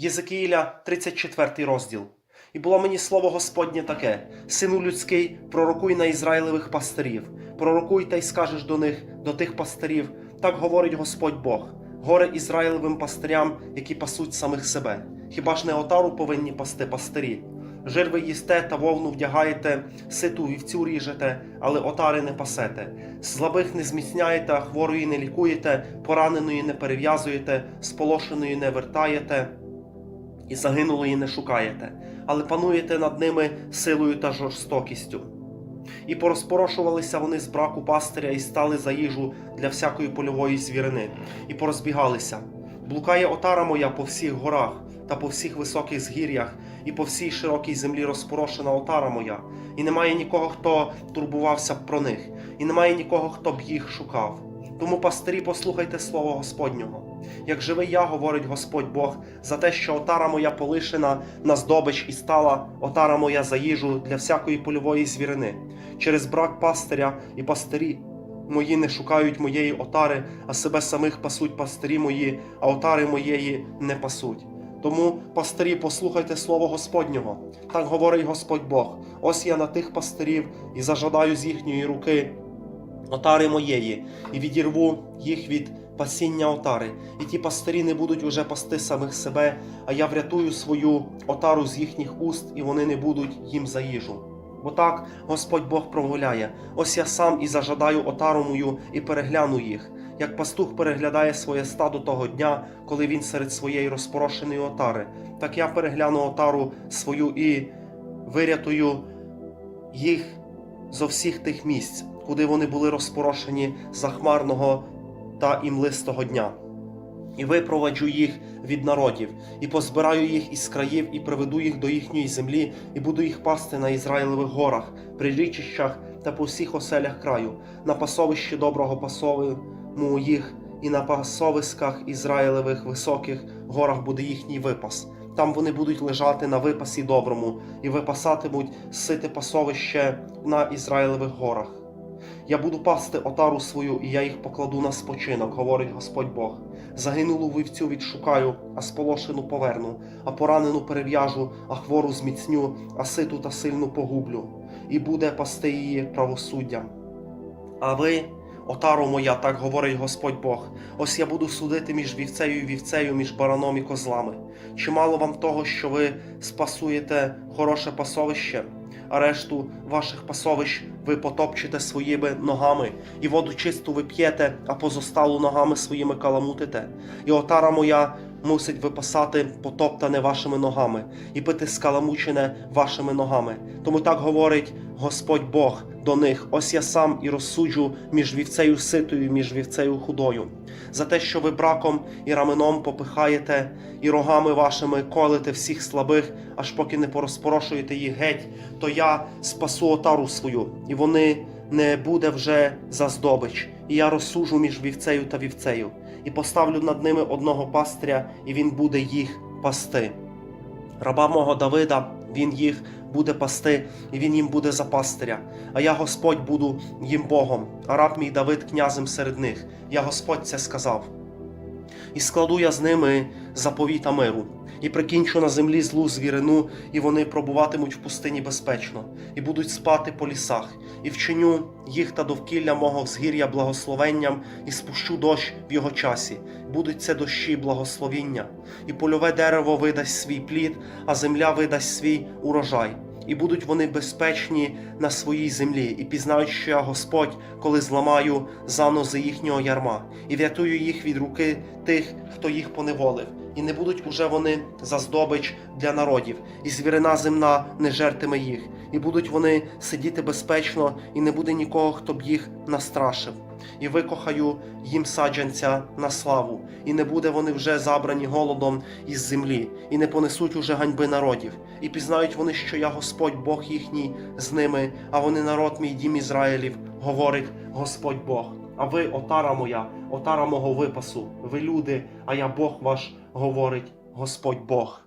Єзекіїля, 34 розділ. І було мені слово Господнє таке: Сину людський, пророкуй на Ізраїлевих пастирів, пророкуй та й скажеш до них, до тих пастирів, так говорить Господь Бог, горе Ізраїлевим пастирям, які пасуть самих себе. Хіба ж не отару повинні пасти пастирі? Жир ви їсте та вовну вдягаєте, ситу вівцю ріжете, але отари не пасете. Слабих не зміцняєте, а хворої не лікуєте, пораненої не перев'язуєте, сполошеної не вертаєте і загинулої не шукаєте, але пануєте над ними силою та жорстокістю. І порозпорошувалися вони з браку пастиря і стали за їжу для всякої польової звірини, і порозбігалися. Блукає отара моя по всіх горах та по всіх високих згір'ях, і по всій широкій землі розпорошена отара моя, і немає нікого, хто турбувався б про них, і немає нікого, хто б їх шукав. Тому пастирі, послухайте слово Господнього. Як живий я, говорить Господь Бог, за те, що отара моя полишена на здобич і стала отара моя за їжу для всякої польової звірини. Через брак пастиря і пастирі мої не шукають моєї отари, а себе самих пасуть пастирі мої, а отари моєї не пасуть. Тому, пастирі, послухайте слово Господнього. Так говорить Господь Бог: ось я на тих пастирів і зажадаю з їхньої руки отари моєї, і відірву їх від пасіння отари, і ті пастирі не будуть уже пасти самих себе, а я врятую свою отару з їхніх уст, і вони не будуть їм за їжу. Бо так Господь Бог промовляє: ось я сам і зажадаю отару мою і перегляну їх, як пастух переглядає своє стадо того дня, коли він серед своєї розпорошеної отари, так я перегляну отару свою і вирятую їх зо всіх тих місць, куди вони були розпорошені захмарного та імлистого дня. І випроваджу їх від народів, і позбираю їх із країв, і приведу їх до їхньої землі, і буду їх пасти на Ізраїлевих горах, при річищах та по всіх оселях краю, на пасовищі доброго пасовому їх, і на пасовисках Ізраїлевих високих горах буде їхній випас. Там вони будуть лежати на випасі доброму, і випасатимуть сите пасовище на Ізраїлевих горах. Я буду пасти отару свою, і я їх покладу на спочинок, говорить Господь Бог. Загинулу вівцю відшукаю, а сполошену поверну, а поранену перев'яжу, а хвору зміцню, а ситу та сильну погублю, і буде пасти її правосуддям. А ви, отаро моя, так говорить Господь Бог, ось я буду судити між вівцею і вівцею, між бараном і козлами. Чимало вам того, що ви спасуєте хороше пасовище, а решту ваших пасовищ ви потопчете своїми ногами, і воду чисту ви п'єте, а позосталу ногами своїми каламутите. І отара моя мусить випасати потоптане вашими ногами, і пити скаламучене вашими ногами. Тому так говорить Господь Бог до них: ось я сам і розсуджу між вівцею ситою, між вівцею худою, за те, що ви браком і раменом попихаєте, і рогами вашими колите всіх слабих, аж поки не порозпорошуєте їх геть, то я спасу отару свою, і вони не буде вже за здобич, і я розсужу між вівцею та вівцею, і поставлю над ними одного пастиря, і він буде їх пасти. Раба мого Давида, він їх буде пасти, і він їм буде за пастиря. А я Господь буду їм Богом, а раб мій Давид князем серед них. Я Господь це сказав. І складу я з ними заповіта миру, і прикінчу на землі злу звірину, і вони пробуватимуть в пустині безпечно, і будуть спати по лісах, і вчиню їх та довкілля мого згір'я благословенням, і спущу дощ в його часі. Будуть це дощі благословіння, і польове дерево видасть свій плід, а земля видасть свій урожай. І будуть вони безпечні на своїй землі, і пізнають, що я Господь, коли зламаю занози їхнього ярма, і врятую їх від руки тих, хто їх поневолив, і не будуть уже вони за здобич для народів, і звірина земна не жертиме їх, і будуть вони сидіти безпечно, і не буде нікого, хто б їх настрашив. І викохаю їм саджанця на славу, і не буде вони вже забрані голодом із землі, і не понесуть уже ганьби народів, і пізнають вони, що я Господь Бог їхній з ними, а вони народ мій дім Ізраїлів, говорить Господь Бог. А ви, отара моя, отара мого випасу, ви люди, а я Бог ваш, говорить Господь Бог.